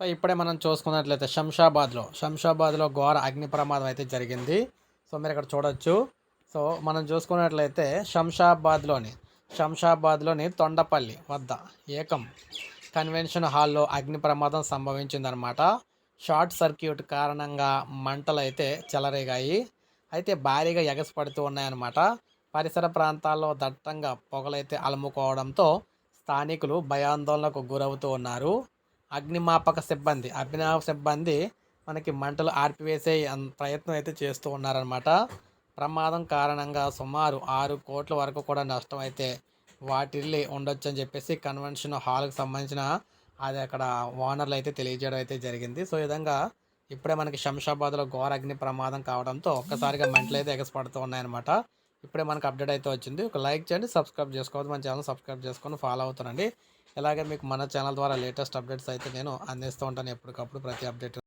So ఇప్పుడే మనం చూసుకున్నట్లయితే శంషాబాద్లో శంషాబాద్లో ఘోర అగ్ని ప్రమాదం అయితే జరిగింది. సో మీరు ఇక్కడ చూడొచ్చు. సో మనం చూసుకున్నట్లయితే శంషాబాద్లోని శంషాబాద్లోని తొండపల్లి వద్ద ఏకం కన్వెన్షన్ హాల్లో అగ్ని ప్రమాదం సంభవించిందనమాట షార్ట్ సర్క్యూట్ కారణంగా మంటలు అయితే చెలరేగాయి. అయితే భారీగా ఎగసిపడుతూ ఉన్నాయన్నమాట. పరిసర ప్రాంతాల్లో దట్టంగా పొగలైతే అలుముకోవడంతో స్థానికులు భయాందోళనకు గురవుతూ ఉన్నారు. అగ్నిమాపక సిబ్బంది అభినవ సిబ్బంది మనకి మంటలు ఆర్పివేసే ప్రయత్నం అయితే చేస్తూ ఉన్నారనమాట ప్రమాదం కారణంగా సుమారు ఆరు కోట్ల వరకు కూడా నష్టం అయితే వాటిల్లి ఉండొచ్చు అని చెప్పేసి కన్వెన్షన్ హాల్కి సంబంధించిన అది అక్కడ ఓనర్లు అయితే తెలియజేయడం అయితే జరిగింది. సో ఈ విధంగా ఇప్పుడే మనకి శంషాబాద్లో ఘోర అగ్ని ప్రమాదం కావడంతో ఒక్కసారిగా మంటలు అయితే ఎగసిపడుతూ ఉన్నాయన్నమాట. ఇప్పుడే మనకు అప్డేట్ అయితే వచ్చింది. ఒక లైక్ చేయండి సబ్స్క్రైబ్ చేసుకోవద్దు. మన ఛానల్ సబ్స్క్రైబ్ చేసుకొని ఫాలో అవుతానండి. ఇలాగే మీకు మన ఛానల్ ద్వారా లేటెస్ట్ అప్డేట్స్ అయితే నేను అందిస్తూ ఉంటాను ఎప్పటికప్పుడు ప్రతి అప్డేట్